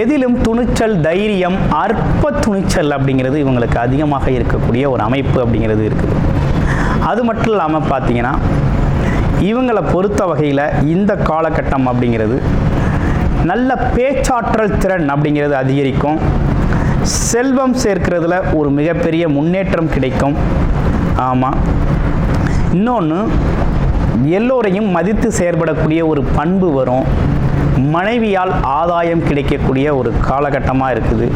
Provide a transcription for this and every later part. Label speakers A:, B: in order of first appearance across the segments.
A: எதிலும் துணிச்சல் தைரியம் அற்ப துணிச்சல் அப்படிங்கிறது இவங்களுக்கு அதிகமாக இருக்கக்கூடிய ஒரு அமைப்பு அப்படிங்கிறது இருக்குது. அது மட்டும் இல்லாமல் பார்த்தீங்கன்னா இவங்களை பொறுத்த வகையில் இந்த காலகட்டம் அப்படிங்கிறது நல்ல பேச்சாற்றல் திறன் அப்படிங்கிறது அதிகரிக்கும். செல்வம் சேர்க்கிறதுல ஒரு மிகப்பெரிய முன்னேற்றம் கிடைக்கும். ஆமாம் இன்னொன்று எல்லோரையும் மதித்து செயற்படக்கூடிய ஒரு பண்பு வரும். மனைவியால் ஆதாயம் கிடைக்கக்கூடிய ஒரு காலகட்டமாக இருக்குது.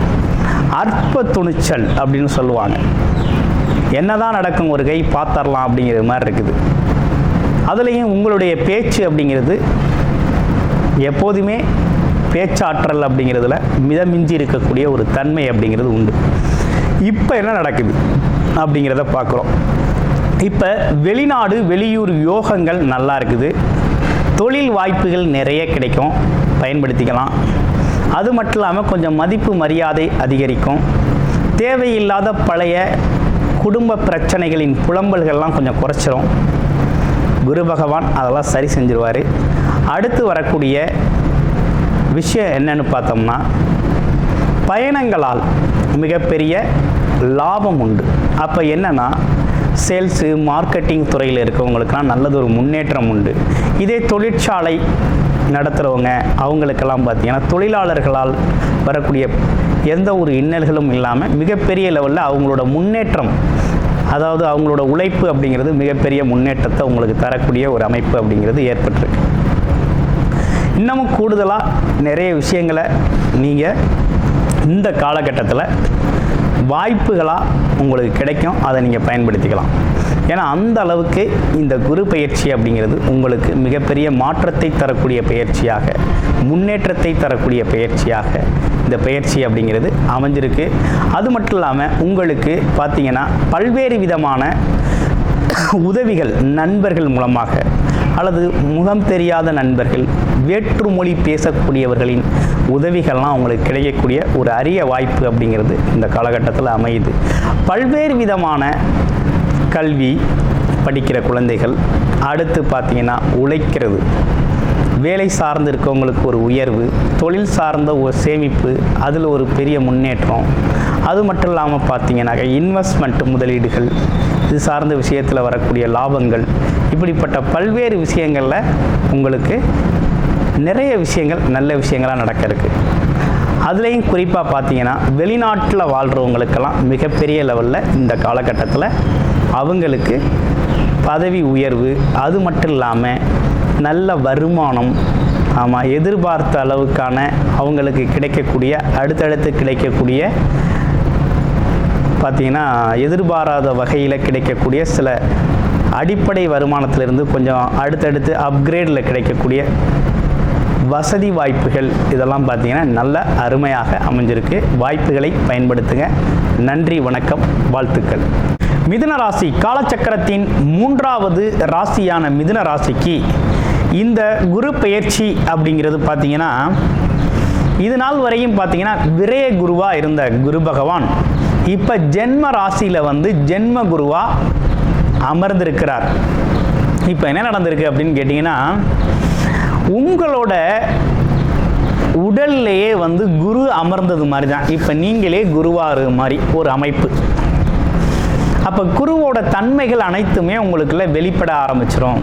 A: அற்ப துணிச்சல் அப்படின்னு சொல்லுவாங்க. என்னதான் நடக்கும் ஒரு கை பார்த்தரலாம் அப்படிங்கிற மாதிரி இருக்குது. அதுலேயும் உங்களுடைய பேச்சு அப்படிங்கிறது எப்போதுமே பேச்சாற்றல் அப்படிங்கிறதுல மிதமிஞ்சி இருக்கக்கூடிய ஒரு தன்மை அப்படிங்கிறது உண்டு. இப்போ என்ன நடக்குது அப்படிங்கிறத பார்க்குறோம். இப்போ வெளிநாடு வெளியூர் யோகங்கள் நல்லா இருக்குது. தொழில் வாய்ப்புகள் நிறைய கிடைக்கும். பயன்படுத்திக்கலாம். அது மட்டும் இல்லாமல் கொஞ்சம் மதிப்பு மரியாதை அதிகரிக்கும். தேவையில்லாத பழைய குடும்ப பிரச்சனைகளின் புலம்பல்கள்லாம் கொஞ்சம் குறைச்சிரும். குரு பகவான் அதெல்லாம் சரி செஞ்சிருவார். அடுத்து வரக்கூடிய விஷயம் என்னன்னு பார்த்தோம்னா பயணங்களால் மிகப்பெரிய லாபம் உண்டு. அப்போ என்னன்னா சேல்ஸு மார்க்கெட்டிங் துறையில் இருக்கவங்களுக்குலாம் நல்லது ஒரு முன்னேற்றம் உண்டு. இதே தொழிற்சாலை நடத்துகிறவங்க அவங்களுக்கெல்லாம் பார்த்தீங்கன்னா தொழிலாளர்களால் வரக்கூடிய எந்த ஒரு இன்னல்களும் இல்லாமல் மிகப்பெரிய லெவலில் அவங்களோட முன்னேற்றம் அதாவது அவங்களோட உழைப்பு அப்படிங்கிறது மிகப்பெரிய முன்னேற்றத்தை உங்களுக்கு தரக்கூடிய ஒரு அமைப்பு அப்படிங்கிறது ஏற்பட்டிருக்கு. இன்னமும் கூடுதலாக நிறைய விஷயங்களை நீங்கள் இந்த காலகட்டத்தில் வாய்ப்புகளாக உங்களுக்கு கிடைக்கும் அதை நீங்கள் பயன்படுத்திக்கலாம். ஏன்னா அந்த அளவுக்கு இந்த குரு பயிற்சி அப்படிங்கிறது உங்களுக்கு மிகப்பெரிய மாற்றத்தை தரக்கூடிய பயிற்சியாக முன்னேற்றத்தை தரக்கூடிய பயிற்சியாக இந்த பயிற்சி அப்படிங்கிறது அமைஞ்சிருக்கு. அது மட்டும் இல்லாமல் உங்களுக்கு பார்த்தீங்கன்னா பல்வேறு விதமான உதவிகள் நண்பர்கள் மூலமாக அல்லது முகம் தெரியாத நண்பர்கள் வேற்றுமொழி பேசக்கூடியவர்களின் உதவிகள்லாம் அவங்களுக்கு கிடைக்கக்கூடிய ஒரு அரிய வாய்ப்பு அப்படிங்கிறது இந்த காலகட்டத்தில் அமையுது. பல்வேறு விதமான கல்வி படிக்கிற குழந்தைகள் அடுத்து பார்த்தீங்கன்னா உழைக்கிறது. வேலை சார்ந்து இருக்கவங்களுக்கு ஒரு உயர்வு தொழில் சார்ந்த ஒரு சேமிப்பு அதில் ஒரு பெரிய முன்னேற்றம். அது மட்டும் இல்லாமல் பார்த்தீங்கன்னாக்க இன்வெஸ்ட்மெண்ட் முதலீடுகள் இது சார்ந்த விஷயத்தில் வரக்கூடிய லாபங்கள். இப்படிப்பட்ட பல்வேறு விஷயங்களில் உங்களுக்கு நிறைய விஷயங்கள் நல்ல விஷயங்களாக நடக்க இருக்குது அதுலேயும் குறிப்பாக பார்த்தீங்கன்னா வெளிநாட்டில் வாழ்கிறவங்களுக்கெல்லாம் மிகப்பெரிய லெவலில் இந்த காலகட்டத்தில் அவங்களுக்கு பதவி உயர்வு அது மட்டும் இல்லாமல் நல்ல வருமானம் ஆமாம் எதிர்பார்த்த அளவுக்கான அவங்களுக்கு கிடைக்கக்கூடிய அடுத்தடுத்து கிடைக்கக்கூடிய பார்த்தீங்கன்னா எதிர்பாராத வகையில் கிடைக்கக்கூடிய சில அடிப்படை வருமானத்திலிருந்து கொஞ்சம் அடுத்தடுத்து அப்கிரேடில் கிடைக்கக்கூடிய வசதி வாய்ப்புகள் இதெல்லாம் பார்த்தீங்கன்னா நல்ல அருமையாக அமைஞ்சிருக்கு. வாய்ப்புகளை பயன்படுத்துங்க. நன்றி வணக்கம் வாழ்த்துக்கள். மிதுன ராசி காலச்சக்கரத்தின் மூன்றாவது ராசியான மிதுன ராசிக்கு இந்த குரு பெயர்ச்சி அப்படிங்கிறது பார்த்தீங்கன்னா இது நாள் வரையும் பார்த்தீங்கன்னா விரய குருவாக இருந்த குரு பகவான். இப்போ ஜென்ம ராசியில் வந்து ஜென்ம குருவாக அமர்ந்திருக்கிறார். இப்போ என்ன நடந்திருக்கு அப்படின்னு கேட்டிங்கன்னா உங்களோட உடல்லையே வந்து குரு அமர்ந்தது மாதிரி தான் இப்போ நீங்களே குருவாரு மாதிரி ஒரு அமைப்பு. அப்போ குருவோட தன்மைகள் அனைத்துமே உங்களுக்குள்ள வெளிப்பட ஆரம்பிச்சிடும்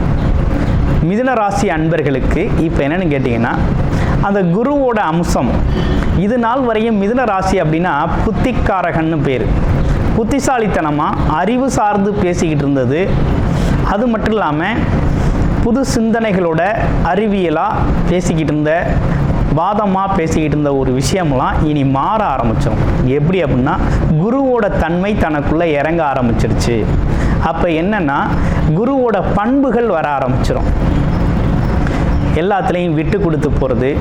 A: மிதுன ராசி அன்பர்களுக்கு இப்போ என்னன்னு கேட்டிங்கன்னா அந்த குருவோட அம்சம் இது நாள் வரையும் மிதுன ராசி அப்படின்னா புத்திக்காரகன்னு பேர். புத்திசாலித்தனமாக அறிவு சார்ந்து பேசிக்கிட்டு இருந்தது. அது மட்டும் இல்லாமல் புது சிந்தனைகளோட அறிவியலாக பேசிக்கிட்டு இருந்த வாதமாக பேசிக்கிட்டு இருந்த ஒரு விஷயம்லாம் இனி மாற ஆரம்பித்தோம் எப்படி அப்படின்னா குருவோட தன்மை தனக்குள்ளே இறங்க ஆரம்பிச்சிருச்சு. அப்போ என்னென்னா குருவோட பண்புகள் வர ஆரம்பிச்சிடும் எல்லாத்துலேயும் விட்டு கொடுத்து போகிறது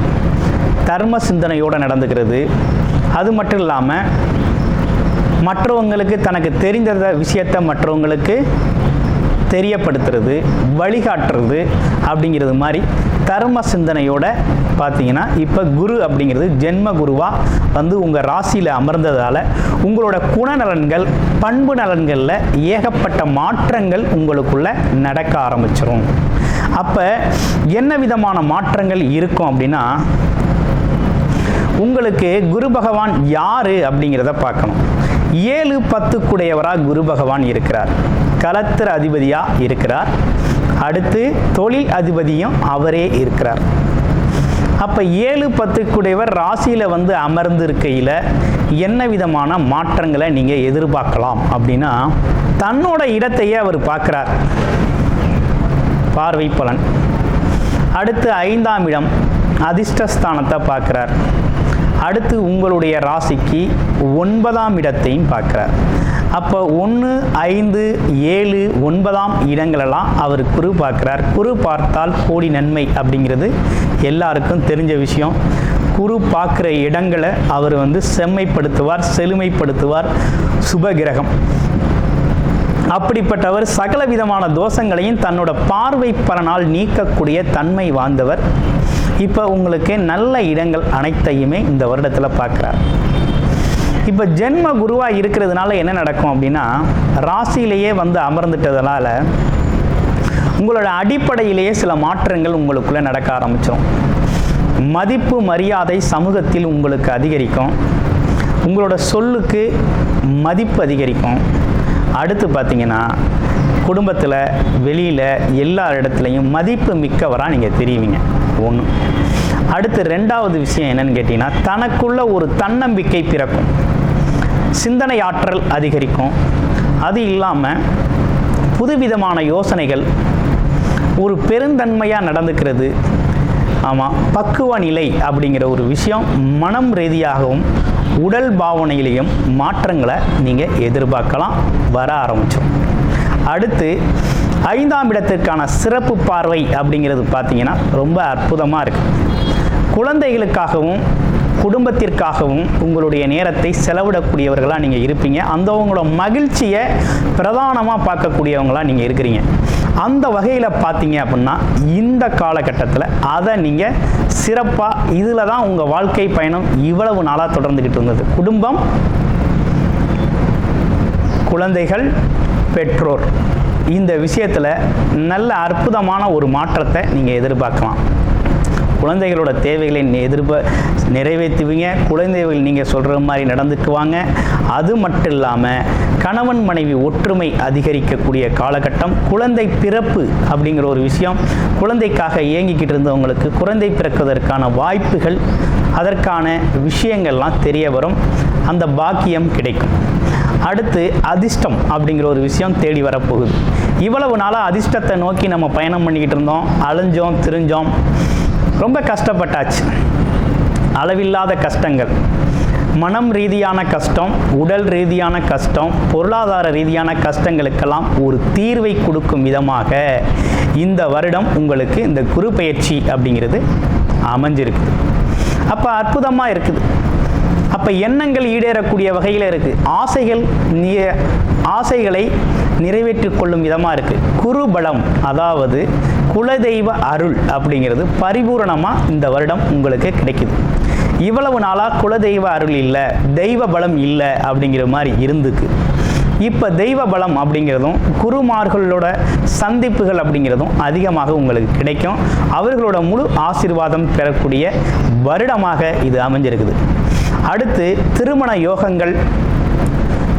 A: தர்ம சிந்தனையோடு நடந்துக்கிறது. அது மட்டும் இல்லாமல் மற்றவங்களுக்கு தனக்கு தெரிந்த விஷயத்தை மற்றவங்களுக்கு தெரியப்படுத்துறது வழிகாட்டுறது அப்படிங்கிறது மாதிரி தர்ம சிந்தனையோட பார்த்தீங்கன்னா இப்போ குரு அப்படிங்கிறது ஜென்ம குருவாக வந்து உங்கள் ராசியில் அமர்ந்ததால் உங்களோட குணநலன்கள் பண்பு நலன்களில் ஏகப்பட்ட மாற்றங்கள் உங்களுக்குள்ளே நடக்க ஆரம்பிச்சிரும். அப்போ என்ன விதமான மாற்றங்கள் இருக்கும் அப்படின்னா உங்களுக்கு குரு பகவான் யாரு அப்படிங்கிறத பார்க்கணும். ஏழு பத்துக்குடையவராக குரு பகவான் இருக்கிறார். கலத்திர அதிபதியாக இருக்கிறார். அடுத்து தொழில் அதிபதியும் அவரே இருக்கிறார். அப்போ ஏழு பத்துக்குடையவர் ராசியில் வந்து அமர்ந்து இருக்கையில் என்ன விதமான மாற்றங்களை நீங்கள் எதிர்பார்க்கலாம் அப்படின்னா தன்னோட இடத்தையே அவர் பார்க்குறார். பார்வை பலன். அடுத்து ஐந்தாம் இடம் அதிர்ஷ்டஸ்தானத்தை பார்க்குறார். அடுத்து உங்களுடைய ராசிக்கு ஒன்பதாம் இடத்தையும் பார்க்குறார். அப்போ ஒன்று ஐந்து ஏழு ஒன்பதாம் இடங்களெல்லாம் அவர் குரு பார்க்குறார். குரு பார்த்தால் கோடி நன்மை அப்படிங்கிறது எல்லாருக்கும் தெரிஞ்ச விஷயம். குரு பார்க்குற இடங்களை அவர் வந்து செம்மைப்படுத்துவார் செழுமைப்படுத்துவார் சுபகிரகம். அப்படிப்பட்டவர் சகல விதமான தோஷங்களையும் தன்னோட பார்வை பலனால் நீக்கக்கூடிய தன்மை வாழ்ந்தவர் இப்போ உங்களுக்கு நல்ல இடங்கள் அனைத்தையுமே இந்த வருடத்தில் பார்க்குறார். இப்போ ஜென்ம குருவாக இருக்கிறதுனால என்ன நடக்கும் அப்படின்னா ராசியிலேயே வந்து அமர்ந்துட்டதுனால உங்களோட அடிப்படையிலேயே சில மாற்றங்கள் உங்களுக்குள்ளே நடக்க ஆரம்பிச்சிடும் மதிப்பு மரியாதை சமூகத்தில் உங்களுக்கு அதிகரிக்கும். உங்களோட சொல்லுக்கு மதிப்பு அதிகரிக்கும். அடுத்து பார்த்தீங்கன்னா குடும்பத்தில் வெளியில் எல்லா இடத்துலையும் மதிப்பு மிக்கவராக நீங்கள் தெரியுவீங்க ஒன்று அடுத்து ரெண்டாவது விஷயம் என்னன்னு கேட்டிங்கன்னா தனக்குள்ள ஒரு தன்னம்பிக்கை பிறக்கும். சிந்தனை ஆற்றல் அதிகரிக்கும். அது இல்லாமல் புதுவிதமான யோசனைகள் ஒரு பெருந்தன்மையாக நடந்துக்கிறது. ஆமாம் பக்குவ நிலை அப்படிங்கிற ஒரு விஷயம் மனம் ரீதியாகவும் உடல் பாவனையிலையும் மாற்றங்களை நீங்கள் எதிர்பார்க்கலாம். வர ஆரம்பிச்சோம் அடுத்து ஐந்தாம் இடத்திற்கான சிறப்பு பார்வை அப்படிங்கிறது பார்த்தீங்கன்னா ரொம்ப அற்புதமாக இருக்குது குழந்தைகளுக்காகவும் குடும்பத்திற்காகவும் உங்களுடைய நேரத்தை செலவிடக்கூடியவர்களாக நீங்கள் இருப்பீங்க. அந்தவங்களோட மகிழ்ச்சியை பிரதானமாக பார்க்கக்கூடியவங்களாக நீங்கள் இருக்கிறீங்க. அந்த வகையில் பார்த்தீங்க அப்படின்னா இந்த காலகட்டத்தில் அதை நீங்கள் சிறப்பாக இதில் தான் உங்கள் வாழ்க்கை பயணம் இவ்வளவு நாளாக தொடர்ந்துக்கிட்டு இருந்தது. குடும்பம் குழந்தைகள் பெற்றோர். இந்த விஷயத்தில் நல்ல அற்புதமான ஒரு மாற்றத்தை நீங்கள் எதிர்பார்க்கலாம். குழந்தைகளோட தேவைகளை எதிர்ப நிறைவேற்றுவீங்க. குழந்தைகள் நீங்கள் சொல்கிற மாதிரி நடந்துக்குவாங்க. அது மட்டும் இல்லாமல் கணவன் மனைவி ஒற்றுமை அதிகரிக்கக்கூடிய காலகட்டம் குழந்தை பிறப்பு அப்படிங்கிற ஒரு விஷயம் குழந்தைக்காக இயங்கிக்கிட்டு இருந்தவங்களுக்கு குழந்தை பிறக்குவதற்கான வாய்ப்புகள் அதற்கான விஷயங்கள்லாம் தெரிய வரும். அந்த பாக்கியம் கிடைக்கும். அடுத்து அதிர்ஷ்டம் அப்படிங்கிற ஒரு விஷயம் தேடி வரப்போகுது. இவ்வளவு நாளாக அதிர்ஷ்டத்தை நோக்கி நம்ம பயணம் பண்ணிக்கிட்டு இருந்தோம். அலைஞ்சோம் திரிஞ்சோம். ரொம்ப கஷ்டப்பட்டாச்சு. அளவில்லாத கஷ்டங்கள். மனம் ரீதியான கஷ்டம் உடல் ரீதியான கஷ்டம் பொருளாதார ரீதியான கஷ்டங்களுக்கெல்லாம் ஒரு தீர்வை கொடுக்கும் விதமாக இந்த வருடம் உங்களுக்கு இந்த குரு பயிற்சி அப்படிங்கிறது அமைஞ்சிருக்குது. அப்போ அற்புதமாக இருக்குது. அப்போ எண்ணங்கள் ஈடேறக்கூடிய வகையில் இருக்குது ஆசைகள் ஆசைகளை நிறைவேற்றி கொள்ளும் விதமாக இருக்குது குருபலம் அதாவது குலதெய்வ அருள் அப்படிங்கிறது பரிபூரணமாக இந்த வருடம் உங்களுக்கு கிடைக்குது. இவ்வளவு நாளாக குலதெய்வ அருள் இல்லை தெய்வ பலம் இல்லை அப்படிங்கிற மாதிரி இருந்துக்கு. இப்போ தெய்வ பலம் அப்படிங்கிறதும் குருமார்களோட சந்திப்புகள் அப்படிங்கிறதும் அதிகமாக உங்களுக்கு கிடைக்கும். அவர்களோட முழு ஆசீர்வாதம் பெறக்கூடிய வருடமாக இது அமைஞ்சிருக்குது. அடுத்து திருமண யோகங்கள்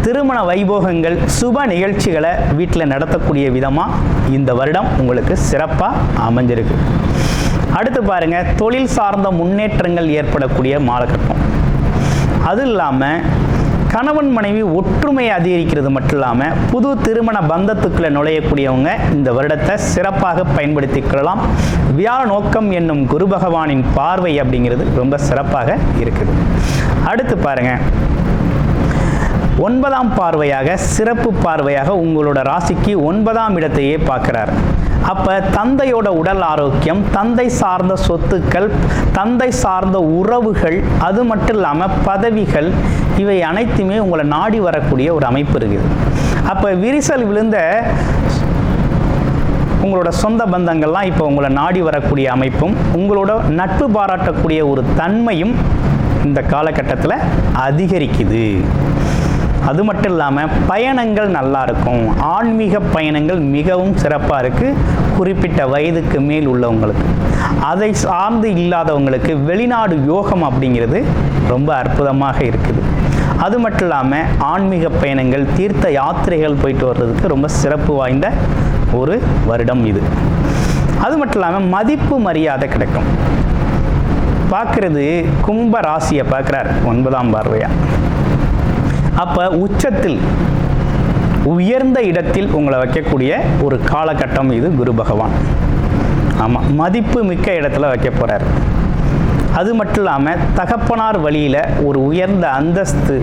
A: திருமண வைபோகங்கள் சுப நிகழ்ச்சிகளை வீட்டில் நடத்தக்கூடிய விதமாக இந்த வருடம் உங்களுக்கு சிறப்பாக அமைஞ்சிருக்கு. அடுத்து பாருங்கள் தொழில் சார்ந்த முன்னேற்றங்கள் ஏற்படக்கூடிய மாலகட்டம். அது இல்லாமல் கணவன் மனைவி ஒற்றுமையை அதிகரிக்கிறது மட்டும் இல்லாமல் புது திருமண பந்தத்துக்குள்ளே நுழையக்கூடியவங்க இந்த வருடத்தை சிறப்பாக பயன்படுத்திக் கொள்ளலாம். வியாழ நோக்கம் என்னும் குரு பகவானின் பார்வை அப்படிங்கிறது ரொம்ப சிறப்பாக இருக்குது. அடுத்து பாருங்க. ஒன்பதாம் பார்வையாக சிறப்பு பார்வையாக உங்களோட ராசிக்கு ஒன்பதாம் இடத்தையே பார்க்குறார். அப்போ தந்தையோட உடல் ஆரோக்கியம் தந்தை சார்ந்த சொத்துக்கள் தந்தை சார்ந்த உறவுகள் அது மட்டும் இல்லாமல் பதவிகள் இவை அனைத்துமே உங்களை நாடி வரக்கூடிய ஒரு அமைப்பு இருக்குது. அப்போ விரிசல் விழுந்த உங்களோட சொந்த பந்தங்கள்லாம் இப்போ உங்களை நாடி வரக்கூடிய அமைப்பும் உங்களோட நட்பு பாராட்டக்கூடிய ஒரு தன்மையும் இந்த காலகட்டத்தில் அதிகரிக்குது. அது மட்டும் இல்லாமல் பயணங்கள் நல்லா இருக்கும். ஆன்மீக பயணங்கள் மிகவும் சிறப்பாக இருக்குது குறிப்பிட்ட வயதுக்கு மேல் உள்ளவங்களுக்கு. அதை சார்ந்து இல்லாதவங்களுக்கு வெளிநாடு யோகம் அப்படிங்கிறது ரொம்ப அற்புதமாக இருக்குது. அது மட்டும் இல்லாமல் ஆன்மீக பயணங்கள் தீர்த்த யாத்திரைகள் போயிட்டு வர்றதுக்கு ரொம்ப சிறப்பு வாய்ந்த ஒரு வருடம் இது. அது மட்டும் இல்லாமல் மதிப்பு மரியாதை கிடைக்கும். பார்க்குறது கும்ப ராசியை பார்க்குறார் ஒன்பதாம் பார்வையா. அப்போ உச்சத்தில் உயர்ந்த இடத்தில் உங்களை வைக்கக்கூடிய ஒரு காலகட்டம் இது குரு பகவான். ஆமாம் மதிப்பு மிக்க இடத்துல வைக்க போகிறார் அது மட்டும் இல்லாமல் தகப்பனார் வழியில் ஒரு உயர்ந்த அந்தஸ்து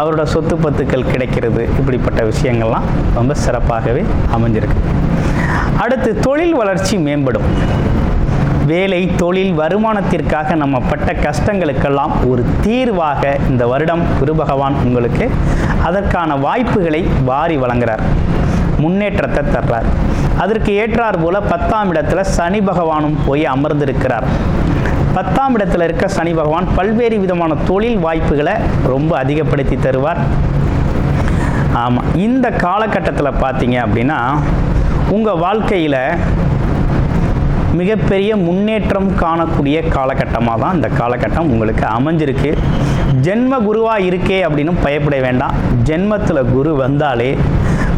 A: அவரோட சொத்து பத்துக்கள் கிடைக்கிறது இப்படிப்பட்ட விஷயங்கள்லாம் ரொம்ப சிறப்பாகவே அமைஞ்சிருக்கு. அடுத்து தொழில் வளர்ச்சி மேம்படும். வேலை தொழில் வருமானத்திற்காக நம்ம பட்ட கஷ்டங்களுக்கெல்லாம் ஒரு தீர்வாக இந்த வருடம் குரு பகவான் உங்களுக்கு அதற்கான வாய்ப்புகளை வாரி வழங்குறார். முன்னேற்றத்தை தர்றார். அதற்கு ஏற்றார் போல பத்தாம் இடத்துல சனி பகவானும் போய் அமர்ந்திருக்கிறார். பத்தாம் இடத்துல இருக்க சனி பகவான் பல்வேறு விதமான தொழில் வாய்ப்புகளை ரொம்ப அதிகப்படுத்தி தருவார். ஆமாம் இந்த காலகட்டத்தில் பார்த்தீங்க அப்படின்னா உங்கள் வாழ்க்கையில் மிகப்பெரிய முன்னேற்றம் காணக்கூடிய காலகட்டமாக தான் இந்த காலகட்டம் உங்களுக்கு அமைஞ்சிருக்கு. ஜென்ம குருவாக இருக்கே அப்படின்னு பயப்பட வேண்டாம். ஜென்மத்தில் குரு வந்தாலே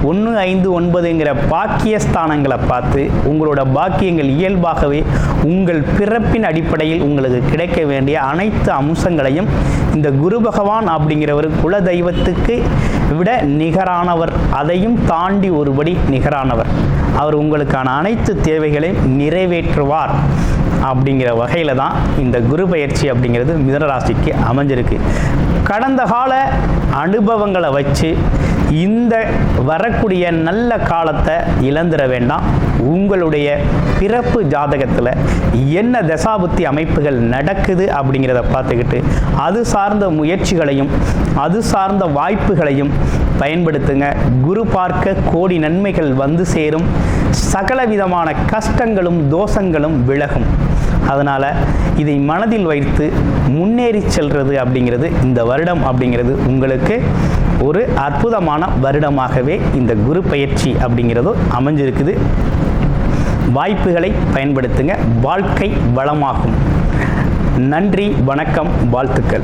A: ஒன்று ஐந்து ஒன்பதுங்கிற பாக்கிய ஸ்தானங்களை பார்த்து உங்களோட பாக்கியங்கள் இயல்பாகவே உங்கள் பிறப்பின் அடிப்படையில் உங்களுக்கு கிடைக்க வேண்டிய அனைத்து அம்சங்களையும் இந்த குரு பகவான் அப்படிங்கிறவர் குல தெய்வத்துக்கு விட நிகரானவர் அதையும் தாண்டி ஒருபடி நிகரானவர். அவர் உங்களுக்கான அனைத்து தேவைகளையும் நிறைவேற்றுவார் அப்படிங்கிற வகையில் தான் இந்த குரு பயிற்சி அப்படிங்கிறது மிதனராசிக்கு அமைஞ்சிருக்கு. கடந்த கால அனுபவங்களை வச்சு இந்த வரக்கூடிய நல்ல காலத்தை இழந்துட வேண்டாம். உங்களுடைய பிறப்பு ஜாதகத்தில் என்ன தசாபுத்தி அமைப்புகள் நடக்குது அப்படிங்கிறத பார்த்துக்கிட்டு அது சார்ந்த முயற்சிகளையும் அது சார்ந்த வாய்ப்புகளையும் பயன்படுத்துங்க. குரு பார்க்க கோடி நன்மைகள் வந்து சேரும். சகல விதமான கஷ்டங்களும் தோஷங்களும் விலகும். அதனால் இதை மனதில் வைத்து முன்னேறி செல்வது அப்படிங்கிறது இந்த வருடம் அப்படிங்கிறது உங்களுக்கு ஒரு அற்புதமான வருடமாகவே இந்த குரு பயிற்சி அப்படிங்கிறதோ அமைஞ்சிருக்குது. வாய்ப்புகளை பயன்படுத்துங்க. வாழ்க்கை வளமாகும். நன்றி வணக்கம் வாழ்த்துக்கள்.